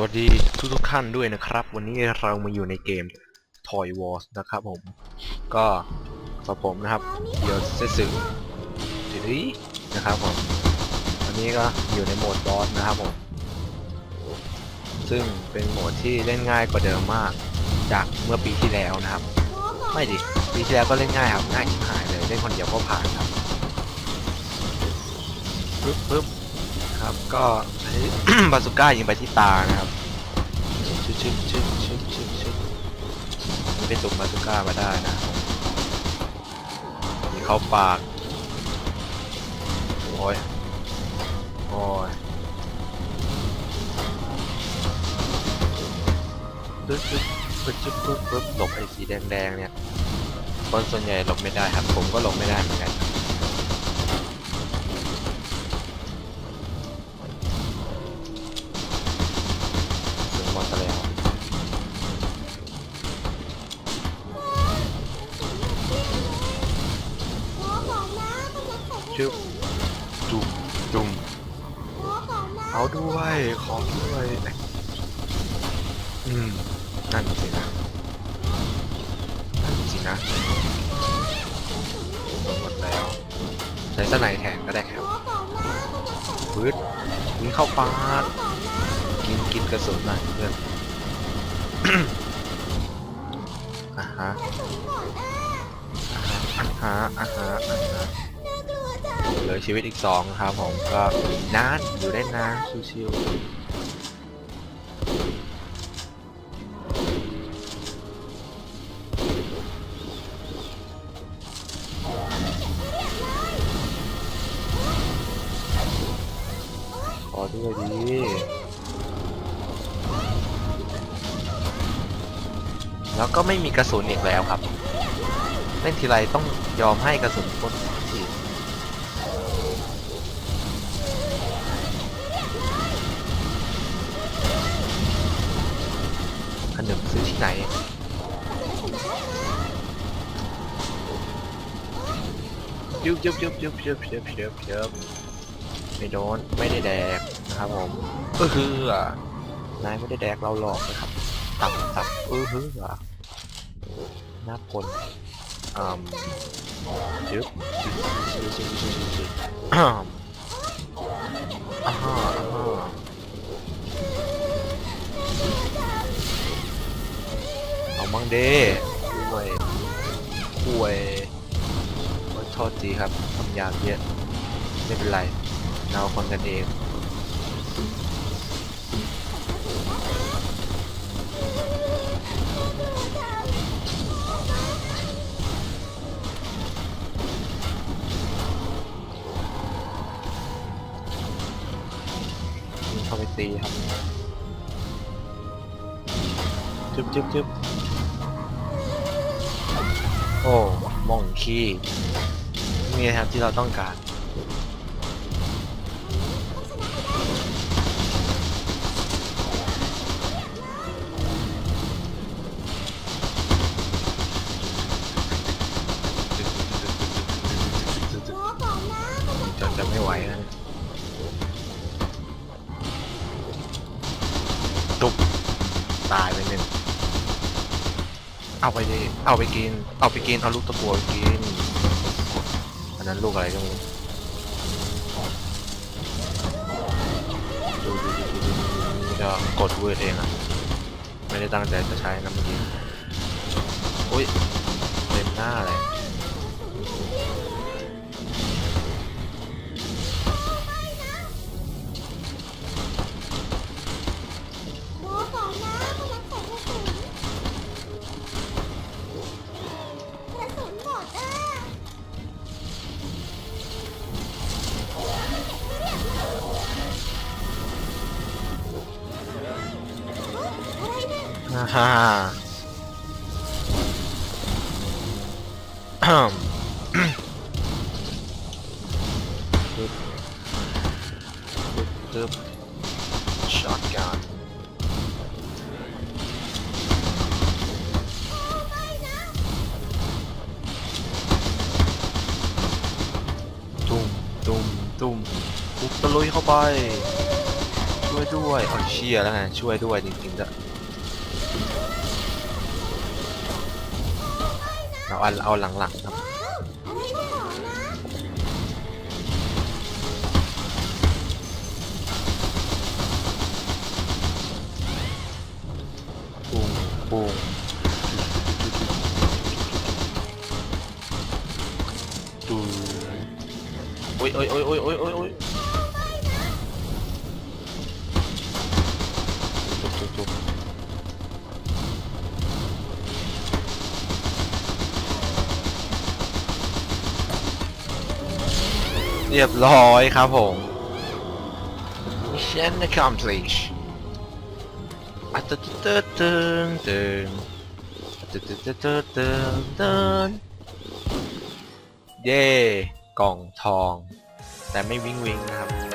สวัสดีทุกทุกๆท่านด้วยนะครับ วันนี้เรามาอยู่ในเกม Toy Wars นะครับผม ก็กับผมนะครับเดี๋ยวเซสึทีนี้นะครับผมวันนี้ก็อยู่ในโหมดบอสนะครับผม ซึ่งเป็นโหมดที่เล่นง่ายกว่าเดิมมาก จากเมื่อปีที่แล้วนะครับ ไม่ดิปีที่แล้วก็เล่นง่ายครับง่ายชิบหายเลยเล่นคนเดียวก็ผ่านครับปึ๊บปึ๊บ ครับ ก็บาซูก้ายิงไปที่ตานะครับชึบชึบชึบชึบชึบชึบไปตุกบาซูก้ามาได้นะมีเข้าปากโอ้ยโอ้ยปึ๊บปึ๊บปึ๊บปึ๊บปึ๊บปึ๊บหลบไอ้สีแดงๆเนี่ยคนส่วนใหญ่หลบไม่ได้ครับ ผมก็หลบไม่ได้เหมือนกัน ชึบจุ่มจุ่มเอาด้วยขอด้วยอืมนั่นสินะนั่นสินะหมดแล้วใช้สไนแทนก็ได้ครับพืดยิงเข้าปากกินกินกระสุนหน่อยเพื่อนอ่าฮะอ่าฮะอ่าฮะอ่าฮะ เหลือชีวิตอีกสองครับผมก็นานอยู่ได้นานชิวๆขอด้วยดีแล้วก็ไม่มีกระสุนอีกแล้วครับ เล่นทีไรต้องยอมให้กระสุนหมดที ขนมซื้อที่ไหนยุบยุบยุบยุบยุบยุบยุบยุบไม่โดนไม่ได้แดกนะครับผมเออฮือนายไม่ได้แดกเราหลอกนะครับตับตับเออฮือหน่ากล อืมยึบยึบยึบยึบยึบยึบยึบอ่าอ่าเอามั่งเด้ห่วยห่วยโทษทีครับคำยาบเยอะ ไม่เป็นไร เราคนกันเอง ตีครับจึ๊บจึ๊บจึ๊บโอ้มองขี้นี่นะครับที่เราต้องการ ตุบตายไปหนึ่งเอาไปดิเอาไปกิน เอาไปกิน เอาลูกตะกัวไปกิน อันนั้นลูกอะไรก็ไม่รู้ดูดูดูดูดูจะกดเวิร์เองอะไม่ได้ตั้งใจจะใช้นะเมื่อกี้อุ้ยเต็มหน้าเลย ฮ่าฮ่าอืมปึ๊บปึ๊บปึ๊บช็อตกันตุ้มตุ้มตุ้มปุ๊บตะลุยเข้าไปลุวยด้วยเอาเชียแล้วไงช่วยด้วยจริงๆจะ เอาอันเอาหลังๆครับอะไรไม่ออกนะปุ้งปุ้งดูโอ้ยโอ้ยโอ้ยโอ้ยโอ้ยโอ้ยโอ้ยจุ๊บจุ๊บจุ๊บ เรียบร้อยครับผม Mission accomplished อะตึ๊ดตึ๊ดตึ๊งตึ๊งตึ๊ดตึ๊ดตึ๊ดตึ๊ดตึ๊งตึ๊งเย่กล่องทอง แต่ไม่วิงวิงนะครับ